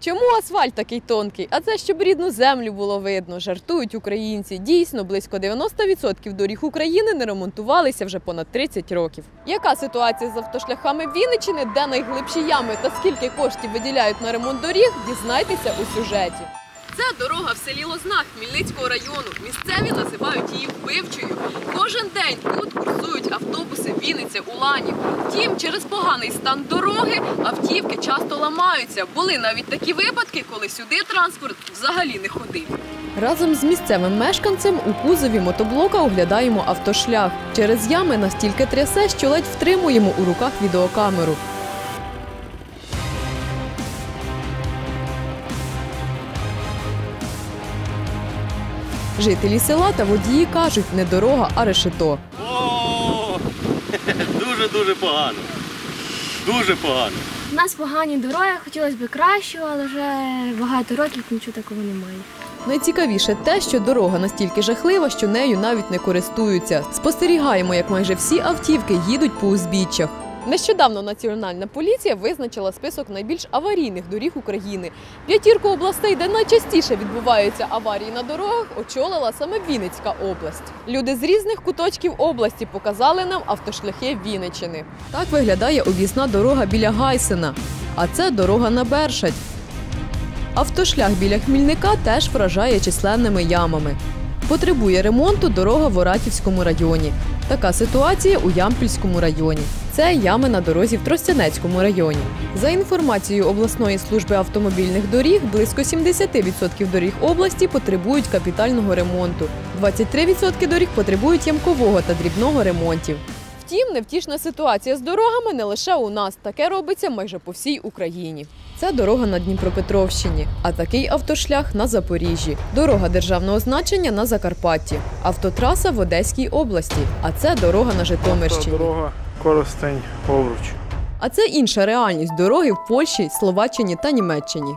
Чому асфальт такий тонкий? А це щоб рідну землю було видно. Жартують українці. Дійсно, близько 90% доріг України не ремонтувалися вже понад 30 років. Яка ситуація з автошляхами Вінниччини, де найглибші ями та скільки коштів виділяють на ремонт доріг, дізнайтеся у сюжеті. Це дорога в селі Лозна Хмельницького району. Місцеві називають її вбивчою. Кожен день тут курсують Вінниця Уланів. Втім, через поганий стан дороги автівки часто ламаються. Були навіть такі випадки, коли сюди транспорт взагалі не ходив. Разом з місцевим мешканцем у кузові мотоблока оглядаємо автошлях. Через ями настільки трясе, що ледь втримуємо у руках відеокамеру. Жителі села та водії кажуть, не дорога, а решето. Дуже-дуже погано. Дуже погано. У нас погані дороги, хотілося б кращого, але вже багато років нічого такого немає. Найцікавіше те, що дорога настільки жахлива, що нею навіть не користуються. Спостерігаємо, як майже всі автівки їдуть по узбіччях. Нещодавно Національна поліція визначила список найбільш аварійних доріг України. П'ятірку областей, де найчастіше відбуваються аварії на дорогах, очолила саме Вінницька область. Люди з різних куточків області показали нам автошляхи Вінниччини. Так виглядає об'їзна дорога біля Гайсена. А це дорога на Бершадь. Автошлях біля Хмільника теж вражає численними ямами. Потребує ремонту дорога в Оратівському районі. Така ситуація у Ямпільському районі. Це ями на дорозі в Тростянецькому районі. За інформацією обласної служби автомобільних доріг, близько 70% доріг області потребують капітального ремонту. 23% доріг потребують ямкового та дрібного ремонтів. Втім, невтішна ситуація з дорогами не лише у нас. Таке робиться майже по всій Україні. Це дорога на Дніпропетровщині, а такий автошлях на Запоріжжі. Дорога державного значення на Закарпатті. Автотраса в Одеській області. А це дорога на Житомирщині. Дорога Коростень Овруч. А це інша реальність дороги в Польщі, Словаччині та Німеччині.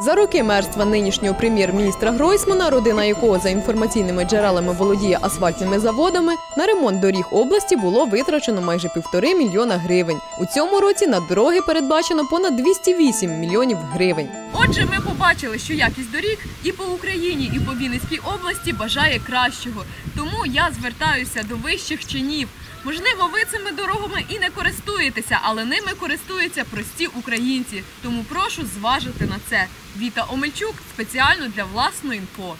За роки мерства нинішнього прем'єр-міністра Гройсмана, родина якого за інформаційними джерелами володіє асфальтними заводами, на ремонт доріг області було витрачено майже півтори мільйона гривень. У цьому році на дороги передбачено понад 208 мільйонів гривень. Отже, ми побачили, що якість доріг і по Україні, і по Вінницькій області бажає кращого. Тому я звертаюся до вищих чинів. Можливо, ви цими дорогами і не користуєтеся, але ними користуються прості українці. Тому прошу зважити на це. Віта Омельчук спеціально для власної інфо.